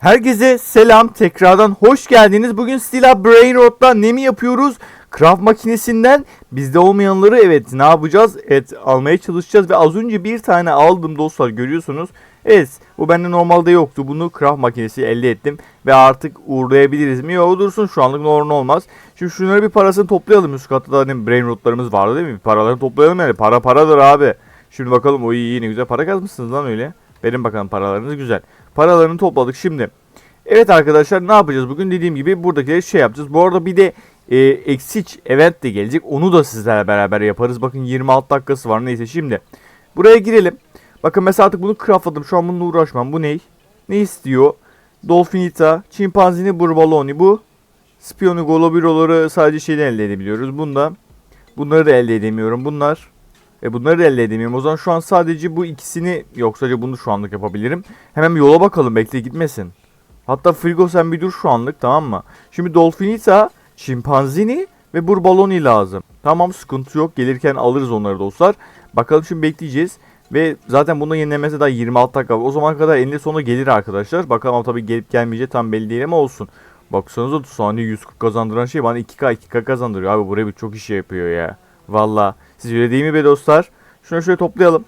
Herkese selam tekrardan hoş geldiniz. Bugün Stila Brain Rot'ta ne mi yapıyoruz? Craft makinesinden bizde olmayanları evet ne yapacağız? Evet almaya çalışacağız ve az önce bir tane aldım dostlar görüyorsunuz. Evet bu bende normalde yoktu. Bunu craft makinesi elde ettim ve artık uğurlayabiliriz mi? Yok dursun şu anlık normal olmaz. Şimdi şunları bir parasını toplayalım. Üst katta da hani brain rotlarımız vardı değil mi? Paralarını toplayalım yani. Para paradır abi. Şimdi bakalım o iyi iyi güzel para kazmışsınız lan öyle. Verin bakalım paralarınız güzel. Paralarını topladık şimdi. Evet arkadaşlar ne yapacağız bugün dediğim gibi buradakileri şey yapacağız. Bu arada bir de e, Exit event de gelecek. Onu da sizlerle beraber yaparız. Bakın 26 dakikası var neyse şimdi. Buraya girelim. Bakın mesela artık bunu craftladım. Şu an bununla uğraşmam. Bu ne? Ne istiyor? Dolfinita, Çimpanzini, Burbaloni bu. Spiyonu, Golobiroları sadece şeyden elde edebiliyoruz. Bunda bunları da elde edemiyorum. Bunlar e bunları elde edemiyorum. O zaman şu an sadece bu ikisini yok sadece bunu şu anlık yapabilirim. Hemen bir yola bakalım bekle gitmesin. Hatta Frigo sen bir dur şu anlık tamam mı? Şimdi Dolfinita, Çimpanzini ve Burbaloni lazım. Tamam sıkıntı yok. Gelirken alırız onları dostlar. Bakalım şimdi bekleyeceğiz. Ve zaten bunun yenilemesi daha 26 dakika. O zamana kadar eninde sonunda gelir arkadaşlar. Bakalım ama tabii gelip gelmeyeceği tam belli değil ama olsun. Baksanıza saniye 140 kazandıran şey bana 2K 2K kazandırıyor. Abi buraya bir çok işe yapıyor ya. Valla. Siz öyle değil mi be dostlar? Şunu şöyle toplayalım.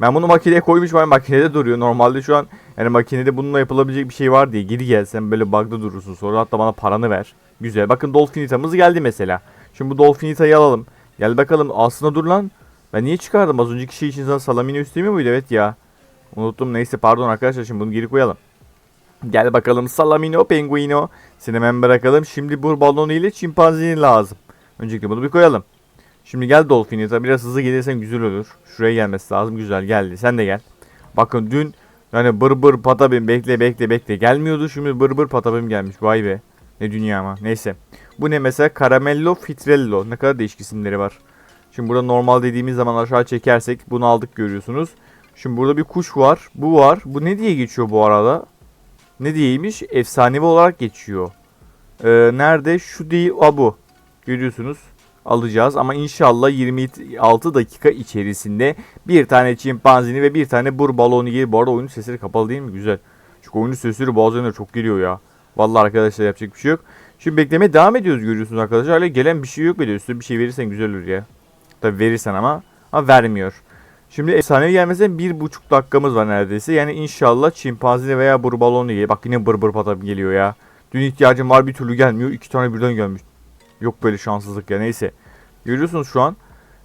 Ben bunu makineye koymuş var makinede duruyor. Normalde şu an yani makinede bununla yapılabilecek bir şey var diye geri gelsen böyle bug'da durursun sonra hatta bana paranı ver. Güzel. Bakın Dolfinita'mız geldi mesela. Şimdi bu Dolfinita'yı alalım. Gel bakalım aslında dur lan. Ben niye çıkardım? Az önceki şey için sana salamine üstü muydu? Evet ya. Unuttum. Neyse pardon arkadaşlar şimdi bunu geri koyalım. Gel bakalım Salamino Penguino. Seni hemen bırakalım. Şimdi bu balonu ile çimpanzini lazım. Öncelikle bunu bir koyalım. Şimdi gel Dolfinita. Biraz hızlı gelirsen güzel olur. Şuraya gelmesi lazım. Güzel geldi. Sen de gel. Bakın dün yani bır bır patabim bekle bekle bekle gelmiyordu. Şimdi bır bır patabim gelmiş. Vay be. Ne dünya ama. Neyse. Bu ne mesela? Caramello Fitrello. Ne kadar değişik isimleri var. Şimdi burada normal dediğimiz zaman aşağı çekersek bunu aldık görüyorsunuz. Şimdi burada bir kuş var. Bu var. Bu ne diye geçiyor bu arada? Ne diyeymiş? Efsanevi olarak geçiyor. Ee, nerede? Şu değil. A bu. Görüyorsunuz. Alacağız ama inşallah 26 dakika içerisinde bir tane çimpanzini ve bir tane bur balonu gelir. Bu arada oyunun sesleri kapalı değil mi? Güzel. Çünkü oyunun sesleri bazen de çok geliyor ya. Vallahi arkadaşlar yapacak bir şey yok. Şimdi beklemeye devam ediyoruz görüyorsunuz arkadaşlar. Hala gelen bir şey yok böyle. Üstüne bir şey verirsen güzel olur ya. Tabi verirsen ama. Ama vermiyor. Şimdi efsanevi gelmesine bir buçuk dakikamız var neredeyse. Yani inşallah çimpanzini veya bur balonu gelir. Bak yine bır bır patam geliyor ya. Dün ihtiyacım var bir türlü gelmiyor. İki tane birden gelmiş. Yok böyle şanssızlık ya neyse. Görüyorsunuz şu an.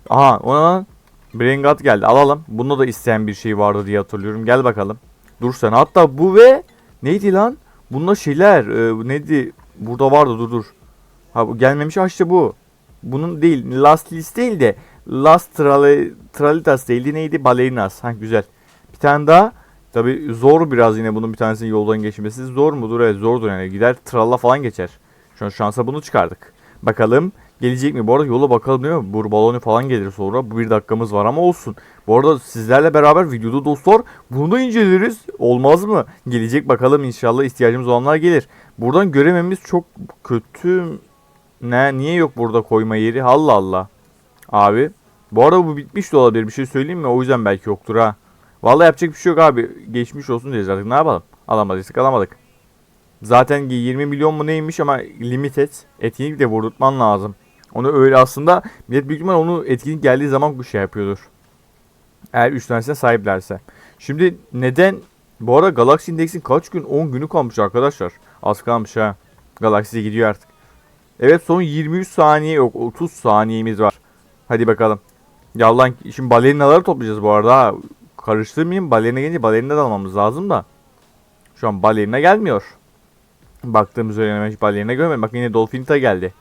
Aha ona Brengat geldi alalım. Bunda da isteyen bir şey vardı diye hatırlıyorum. Gel bakalım. Dur sen hatta bu ve neydi lan? Bunda şeyler e, neydi? Burada vardı dur dur. Ha bu gelmemiş işte bu. Bunun değil Last List değil de Last Trali, Tralitas değildi neydi? Balerinas. Ha güzel. Bir tane daha. Tabi zor biraz yine bunun bir tanesinin yoldan geçmesi. Zor mudur? Evet zordur yani. Gider tralla falan geçer. Şu an şansa bunu çıkardık. Bakalım gelecek mi? Bu arada yola bakalım değil mi? Bur balonu falan gelir sonra. Bu bir dakikamız var ama olsun. Bu arada sizlerle beraber videoda dostlar bunu da inceleriz. Olmaz mı? Gelecek bakalım inşallah ihtiyacımız olanlar gelir. Buradan görememiz çok kötü. Ne? Niye yok burada koyma yeri? Allah Allah. Abi. Bu arada bu bitmiş de olabilir. Bir şey söyleyeyim mi? O yüzden belki yoktur ha. Vallahi yapacak bir şey yok abi. Geçmiş olsun diyeceğiz artık. Ne yapalım? Alamadıysak alamadık. Zaten 20 milyon mu neymiş ama limited etkinlik de vurdurtman lazım. Onu öyle aslında millet büyük ihtimal onu etkinlik geldiği zaman bu şey yapıyordur. Eğer 3 tanesine sahiplerse. Şimdi neden bu arada Galaxy Index'in kaç gün? 10 günü kalmış arkadaşlar. Az kalmış ha. Galaxy gidiyor artık. Evet son 23 saniye yok 30 saniyemiz var. Hadi bakalım. Yallan şimdi balerinaları toplayacağız bu arada. ha. Karıştırmayayım. Balerina gelince balerina da almamız lazım da. Şu an balerina gelmiyor. Baktığımız öyle hiç balerina görmedim. Bak yine Dolfinita geldi.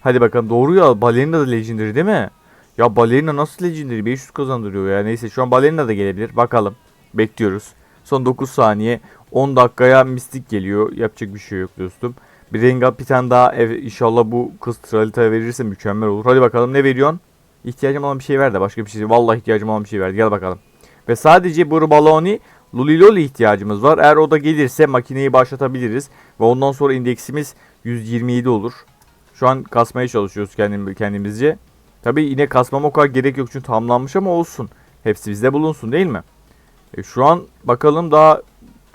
Hadi bakalım doğru ya balerina da legendary değil mi? Ya balerina nasıl legendary? 500 kazandırıyor ya. Neyse şu an balerina da gelebilir. Bakalım. Bekliyoruz. Son 9 saniye. 10 dakikaya mistik geliyor. Yapacak bir şey yok dostum. Bir Rengar bir tane daha ev, inşallah bu kız Tralita'ya verirse mükemmel olur. Hadi bakalım ne veriyorsun? İhtiyacım olan bir şey ver de başka bir şey. Vallahi ihtiyacım olan bir şey ver. Gel bakalım. Ve sadece bu baloni Luliloli ihtiyacımız var. Eğer o da gelirse makineyi başlatabiliriz. Ve ondan sonra indeksimiz 127 olur. Şu an kasmaya çalışıyoruz kendim, kendimizce. Tabi yine kasmama o kadar gerek yok çünkü tamamlanmış ama olsun. Hepsi bizde bulunsun değil mi? E şu an bakalım daha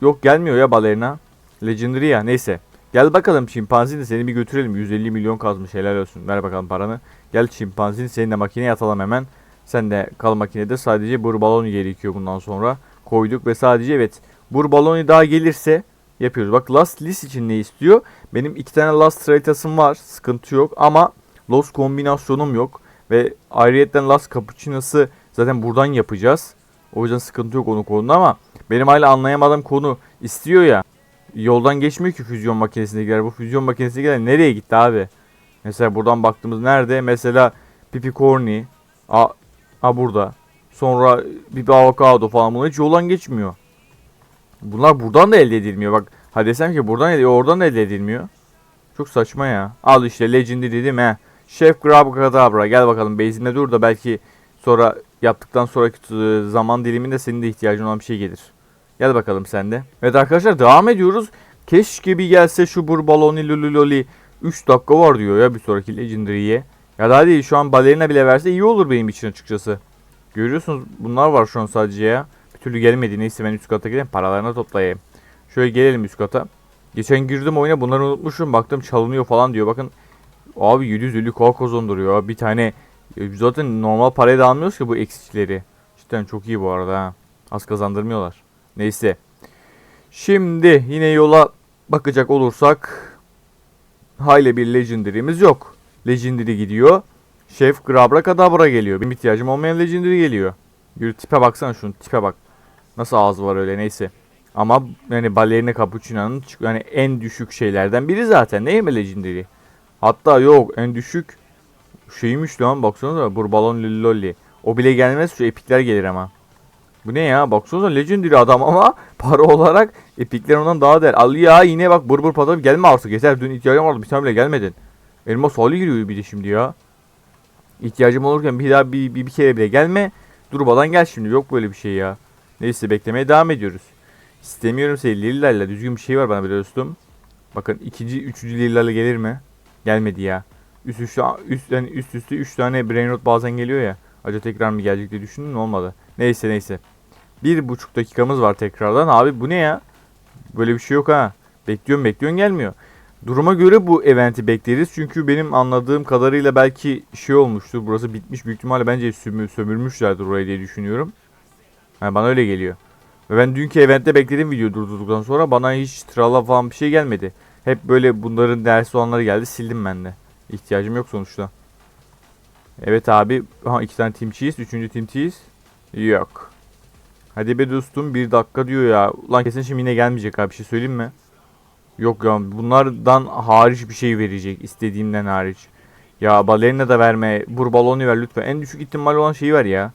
yok gelmiyor ya balerina. Legendary ya neyse. Gel bakalım şimpanzini seni bir götürelim. 150 milyon kazmış helal olsun. Ver bakalım paranı. Gel şimpanzini seninle makineye atalım hemen. Sen de kal makinede sadece bur balonu gerekiyor bundan sonra. Koyduk ve sadece evet bur balonu daha gelirse yapıyoruz. Bak last list için ne istiyor? Benim iki tane last traitasım var. Sıkıntı yok ama lost kombinasyonum yok. Ve ayrıyetten last cappuccino'sı zaten buradan yapacağız. O yüzden sıkıntı yok onun konuda ama benim hala anlayamadığım konu istiyor ya. Yoldan geçmiyor ki füzyon makinesindekiler. Bu füzyon makinesindekiler nereye gitti abi? Mesela buradan baktığımız nerede? Mesela Pipi Corny. A, a burada. Sonra Pipi Avocado falan bunlar hiç yoldan geçmiyor. Bunlar buradan da elde edilmiyor. Bak hadi desem ki buradan elde oradan da elde edilmiyor. Çok saçma ya. Al işte Legendary dedim he. Chef Grabakadabra gel bakalım base'inde dur da belki sonra yaptıktan sonraki zaman diliminde senin de ihtiyacın olan bir şey gelir. Gel bakalım sen de. Evet arkadaşlar devam ediyoruz. Keşke bir gelse şu bur baloni lululoli 3 dakika var diyor ya bir sonraki Legendary'ye. Ya da hadi şu an balerina bile verse iyi olur benim için açıkçası. Görüyorsunuz bunlar var şu an sadece ya. Bir türlü gelmedi. Neyse ben üst kata gideyim paralarını toplayayım. Şöyle gelelim üst kata. Geçen girdim oyuna bunları unutmuşum. Baktım çalınıyor falan diyor. Bakın abi 750 koa kazandırıyor. Bir tane e, zaten normal parayı da almıyoruz ki bu eksicileri. Cidden çok iyi bu arada ha. Az kazandırmıyorlar. Neyse. Şimdi yine yola bakacak olursak Hayli bir legendary'miz yok. Legendary gidiyor. Chef Grabra Kadabra geliyor. Benim ihtiyacım olmayan legendary geliyor. Yürü tipe baksana şunun tipe bak. Nasıl ağzı var öyle neyse. Ama yani Ballerina Cappuccino'nun yani en düşük şeylerden biri zaten değil mi Legendary? Hatta yok en düşük şeymiş lan baksanıza Burbalon Lolli. O bile gelmez şu epikler gelir ama. Bu ne ya baksanıza Legendary adam ama para olarak epikler ondan daha değer. Al ya yine bak bur bur patam gelme artık yeter dün ihtiyacım vardı bir tane bile gelmedin. Elmas hali giriyor bir de şimdi ya. İhtiyacım olurken bir daha bir, bir, bir kere bile gelme. Durmadan gel şimdi yok böyle bir şey ya. Neyse beklemeye devam ediyoruz. İstemiyorum seni lillerle düzgün bir şey var bana bir dostum. Bakın ikinci, üçüncü lillerle gelir mi? Gelmedi ya. Üst üste, üst, yani üst üste üç tane brain rot bazen geliyor ya. Acaba tekrar mı gelecek diye düşündüm olmadı. Neyse neyse. Bir buçuk dakikamız var tekrardan. Abi bu ne ya? Böyle bir şey yok ha. Bekliyorum bekliyorum gelmiyor. Duruma göre bu eventi bekleriz. Çünkü benim anladığım kadarıyla belki şey olmuştur. Burası bitmiş büyük ihtimalle bence sömür, sömürmüşlerdir orayı diye düşünüyorum. Yani bana öyle geliyor. Ve ben dünkü eventte bekledim video durdurduktan sonra bana hiç trala falan bir şey gelmedi. Hep böyle bunların dersi olanları geldi sildim ben de. İhtiyacım yok sonuçta. Evet abi. Ha iki tane team. Üçüncü team. Yok. Hadi be dostum bir dakika diyor ya. Ulan kesin şimdi yine gelmeyecek abi bir şey söyleyeyim mi? Yok ya bunlardan hariç bir şey verecek istediğimden hariç. Ya balerina da verme. Burbaloni ver lütfen. En düşük ihtimal olan şeyi ver ya.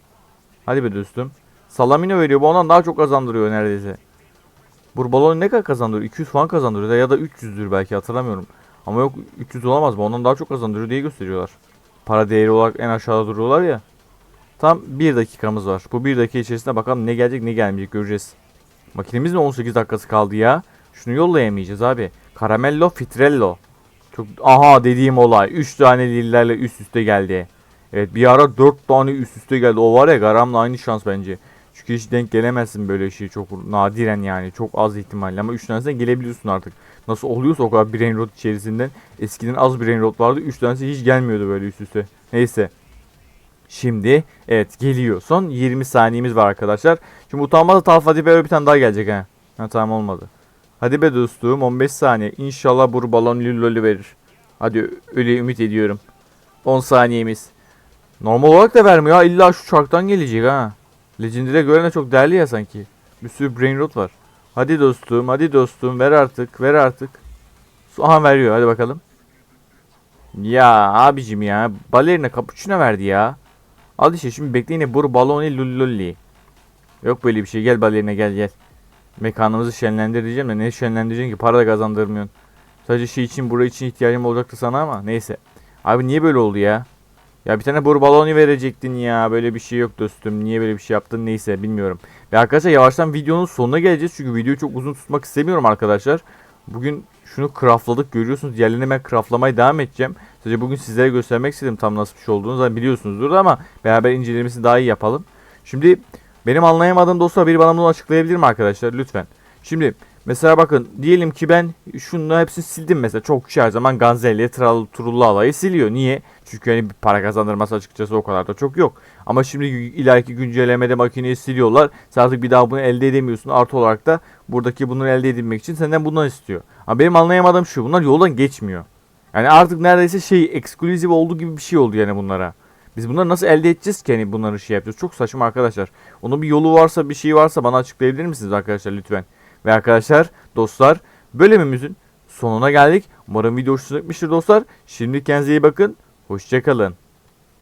Hadi be dostum. Salamino veriyor. Bu ondan daha çok kazandırıyor neredeyse. Burbaloni ne kadar kazandırıyor? 200 falan kazandırıyor ya da 300'dür belki hatırlamıyorum. Ama yok 300 olamaz mı? Ondan daha çok kazandırıyor diye gösteriyorlar. Para değeri olarak en aşağıda duruyorlar ya. Tam 1 dakikamız var. Bu 1 dakika içerisinde bakalım ne gelecek ne gelmeyecek göreceğiz. Makinemizin 18 dakikası kaldı ya. Şunu yollayamayacağız abi. Caramello Fitrello. Çok aha dediğim olay. 3 tane lillerle üst üste geldi. Evet bir ara 4 tane üst üste geldi. O var ya Garam'la aynı şans bence. Çünkü hiç denk gelemezsin böyle şey çok nadiren yani çok az ihtimalle ama 3 tanesine gelebiliyorsun artık. Nasıl oluyorsa o kadar brain rot içerisinden eskiden az brain rot vardı 3 tanesi hiç gelmiyordu böyle üst üste. Neyse. Şimdi evet geliyor. Son 20 saniyemiz var arkadaşlar. Şimdi utanmazsa Talfa Dibe bir tane daha gelecek ha. Ha tamam olmadı. Hadi be dostum 15 saniye. İnşallah bu balon lilloli verir. Hadi öyle ümit ediyorum. 10 saniyemiz. Normal olarak da vermiyor ha. İlla şu çarktan gelecek ha. Legendary'e göre de çok değerli ya sanki. Bir sürü brain rot var. Hadi dostum hadi dostum ver artık ver artık. Aha veriyor hadi bakalım. Ya abicim ya. Balerina cappuccino verdi ya. Al işte şimdi bekleyin. Bur baloni lullulli. Yok böyle bir şey. Gel balerina gel gel. Mekanımızı şenlendireceğim de ne şenlendireceksin ki para da kazandırmıyorsun. Sadece şey için buraya için ihtiyacım olacaktı sana ama neyse. Abi niye böyle oldu ya? Ya bir tane bur balonu verecektin ya. Böyle bir şey yok dostum. Niye böyle bir şey yaptın neyse bilmiyorum. Ve arkadaşlar yavaştan videonun sonuna geleceğiz. Çünkü videoyu çok uzun tutmak istemiyorum arkadaşlar. Bugün şunu craftladık görüyorsunuz. Diğerlerini ben craftlamaya devam edeceğim. Sadece bugün sizlere göstermek istedim tam nasıl bir şey olduğunu. Zaten biliyorsunuzdur ama beraber incelemesini daha iyi yapalım. Şimdi benim anlayamadığım dostlar biri bana bunu açıklayabilir mi arkadaşlar lütfen. Şimdi Mesela bakın diyelim ki ben şunu hepsini sildim mesela. Çok kişi her zaman Ganzelli, Trullu alayı siliyor. Niye? Çünkü hani bir para kazandırması açıkçası o kadar da çok yok. Ama şimdi ileriki güncellemede makineyi siliyorlar. Sen artık bir daha bunu elde edemiyorsun. Artı olarak da buradaki bunu elde edilmek için senden bundan istiyor. Ama benim anlayamadığım şu. Bunlar yoldan geçmiyor. Yani artık neredeyse şey eksklusif olduğu gibi bir şey oldu yani bunlara. Biz bunları nasıl elde edeceğiz ki hani bunları şey yapacağız? Çok saçma arkadaşlar. Onun bir yolu varsa bir şey varsa bana açıklayabilir misiniz arkadaşlar lütfen? Ve arkadaşlar dostlar bölümümüzün sonuna geldik. Umarım video hoşunuza gitmiştir dostlar. Şimdi kendinize iyi bakın. Hoşçakalın.